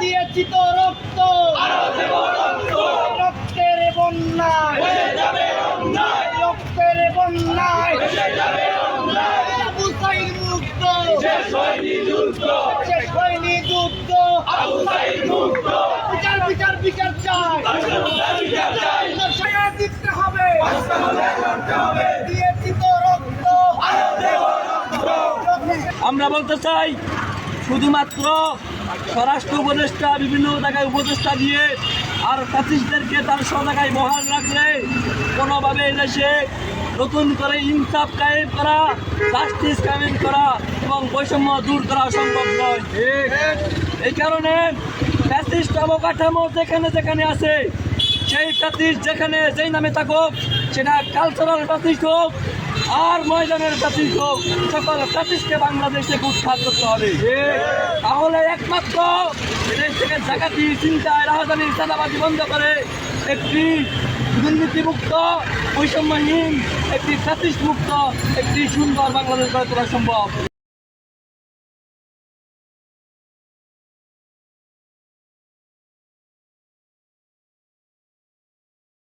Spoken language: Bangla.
দিয়েছি তো রক্ত। রক্তের বন্যায়। রক্তের বন্যায়। আবু সাইদ মুক্ত। শেষ হয়নি যুদ্ধ। বিচার বিচার বিচার চাই। সায়া দিতে হবে। দিয়েছি তো রক্ত। আমরা বলতে চাই শুধুমাত্র স্বরাষ্ট্র উপদেষ্টা, বিভিন্ন জায়গায় উপদেষ্টা দিয়ে আর প্যাসিস্টদেরকে তার সব জায়গায় বহাল রাখলে কোনোভাবে দেশে নতুন করে ইনসাফ কায়েম করা জাস্টিস কায়েম করা এবং বৈষম্য দূর করা সম্ভব নয়। এই কারণে প্যাসিস্ট অবকাঠামো যেখানে যেখানে আছে, সেই প্যাসিস্ট যেখানে যেই নামে থাকুক, সেটা কালচারাল প্যাসিস্ট হোক আর ময়দানের হোক, সকল প্যাসিস্টকে বাংলাদেশ থেকে উৎখাত করতে হবে। তাহলে একমাত্র দেশ থেকে জাকাতি, চিন্তায় রাজধানীর চাঁদাবাজি বন্ধ করে একটি দুর্নীতিমুক্ত, বৈষম্যহীন, একটি প্যাসিস্ট মুক্ত একটি সুন্দর বাংলাদেশ গড়ে তোলা সম্ভব।